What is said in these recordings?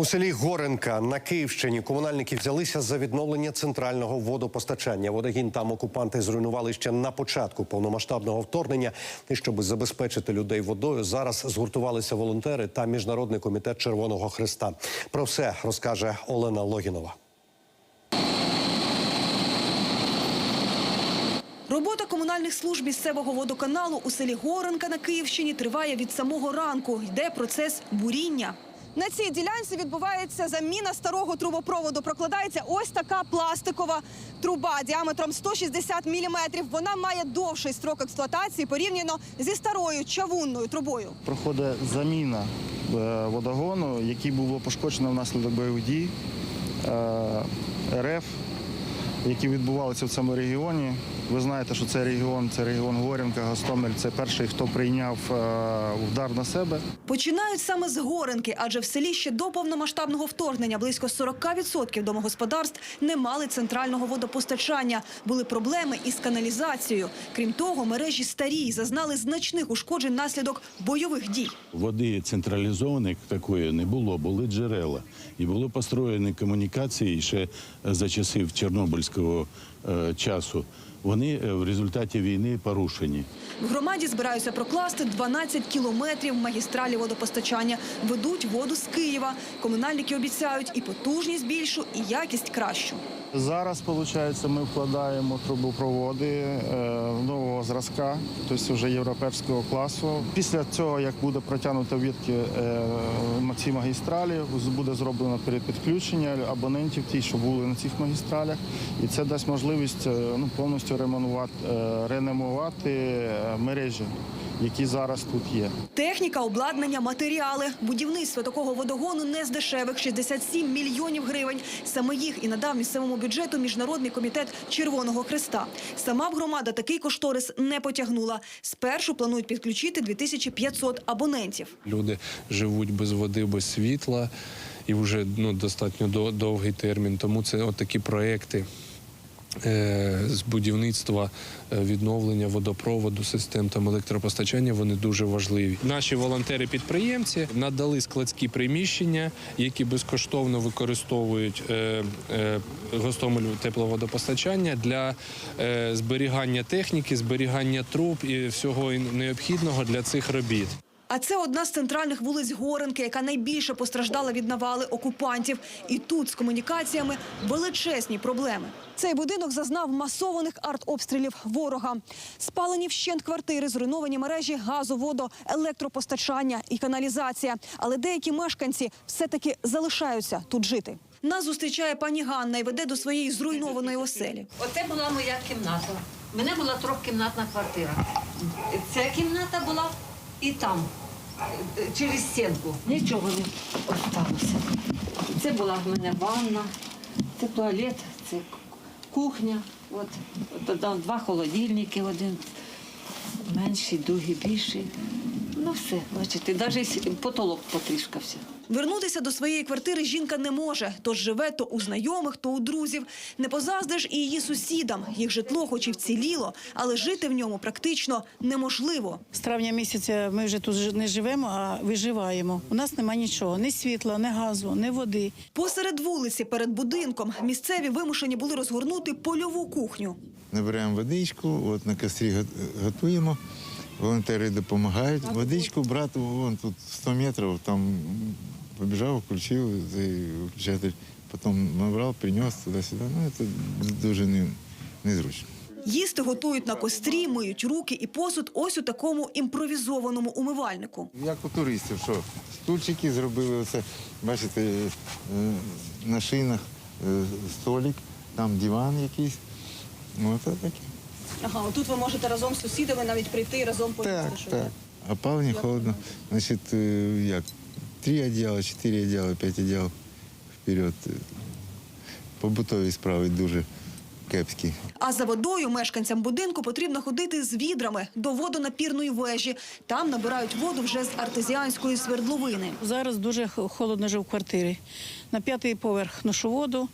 У селі Горенка на Київщині комунальники взялися за відновлення центрального водопостачання. Водогін там окупанти зруйнували ще на початку повномасштабного вторгнення. І щоб забезпечити людей водою, зараз згуртувалися волонтери та міжнародний комітет Червоного Христа. Про все розкаже Олена Логінова. Робота комунальних служб місцевого водоканалу у селі Горенка на Київщині триває від самого ранку. Йде процес буріння. На цій ділянці відбувається заміна старого трубопроводу. Прокладається ось така пластикова труба діаметром 160 мм. Вона має довший строк експлуатації порівняно зі старою чавунною трубою. проходить заміна е, водогону, який було пошкоджено внаслідок бойових дій е, РФ, які відбувалися в цьому регіоні. Ви знаєте, що цей регіон це регіон Горянка, Гостомель. Це перший, хто прийняв е, удар на себе. Починають саме з Горенки, адже в селі ще до повномасштабного вторгнення близько 40% домогосподарств не мали центрального водопостачання. Були проблеми із каналізацією. Крім того, мережі старі зазнали значних ушкоджень внаслідок бойових дій. Води централізованої такої не було, були джерела. І були построєні комунікації ще за часів Чорнобильського е, часу. Вони е, в результаті війни порушені. В громаді збираються прокласти 12 кілометрів магістралі водопостачання. Ведуть воду з Києва. Комунальники обіцяють і потужність більшу, і якість кращу. Зараз, виходить, ми вкладаємо трубопроводи е, нового зразка, тобто вже європейського класу. Після цього, як буде протягнуто відки е, ці магістралі, буде зроблено передпідключення абонентів, ті, що були на цих магістралях, і це дасть можливість ну, повністю ремонувати, е, реномувати е, мережі, які зараз тут є. Техніка, обладнання, матеріали. Будівництво такого водогону не з дешевих – 67 мільйонів гривень. Саме їх і надав місцевому бюджету Міжнародний комітет Червоного Хреста. Сама б громада такий кошторис не потягнула. Спершу планують підключити 2500 абонентів. Люди живуть без води, без світла і вже ну, достатньо довгий термін. Тому це от такі проекти. Е, З будівництва е, відновлення водопроводу, систем там електропостачання вони дуже важливі. Наші волонтери-підприємці надали складські приміщення, які безкоштовно використовують е, Гостомель тепловодопостачання для зберігання техніки, зберігання труб і всього необхідного для цих робіт. А це одна з центральних вулиць Горенки, яка найбільше постраждала від навали окупантів. І тут з комунікаціями величезні проблеми. Цей будинок зазнав масованих артобстрілів ворога. Спалені вщент квартири, зруйновані мережі газу, водо, електропостачання і каналізація. Але деякі мешканці все-таки залишаються тут жити. Нас зустрічає пані Ганна і веде до своєї зруйнованої оселі. Оце була моя кімната. У мене була трьохкімнатна квартира. Ця кімната була і там, е, через стінку. Нічого не осталося. Це була в мене ванна, це туалет, це кухня. От, от там два холодильники, один менший, другий більший. Ну все, бачите, навіть потолок потріскався. Вернутися до своєї квартири жінка не може, тож живе то у знайомих, то у друзів. Не позаздиш і її сусідам. Їх житло, хоч і вціліло, але жити в ньому практично неможливо. З травня місяця ми вже тут не живемо, а виживаємо. У нас немає нічого: ні світла, ні газу, ні води. Посеред вулиці, перед будинком, місцеві вимушені були розгорнути польову кухню. Набираємо водичку, от на кострі го- готуємо. Волонтери допомагають. Водичку брати вон тут 100 метрів, там побіжав, включив цей виключатель, потім набрав, приніс туди-сюди. Ну, це дуже не, незручно. Їсти готують на кострі, миють руки і посуд ось у такому імпровізованому умивальнику. Як у туристів, що стульчики зробили, оце, бачите, е, на шинах е, столик, там диван якийсь. Ну, це таке. Ага, тут ви можете разом з сусідами навіть прийти і разом Так, так. Опалення холодно. Значить, е, як? Три одіяла, чотири одіяла, п'ять одіял вперед. Побутові справи дуже кепські. А за водою мешканцям будинку потрібно ходити з відрами до водонапірної вежі. Там набирають воду вже з артезіанської свердловини. Зараз дуже холодно вже в квартирі. На п'ятий поверх ношу воду,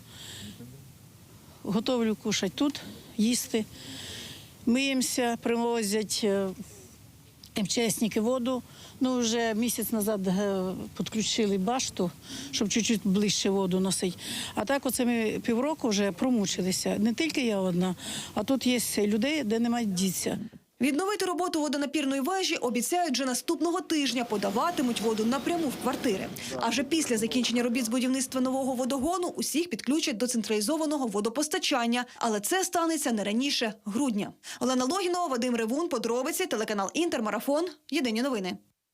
готовлю кушати тут, їсти. Миємося, привозять е, МЧСники воду. Ну, вже місяць назад е, підключили башту, щоб чуть-чуть ближче воду носити. А так, оце ми півроку вже промучилися. Не тільки я одна, а тут є людей, де немає діться. Відновити роботу водонапірної вежі обіцяють вже наступного тижня. Подаватимуть воду напряму в квартири. А вже після закінчення робіт з будівництва нового водогону усіх підключать до централізованого водопостачання. Але це станеться не раніше грудня. Олена Логінова, Вадим Ревун, подробиці, телеканал Інтермарафон. Єдині новини.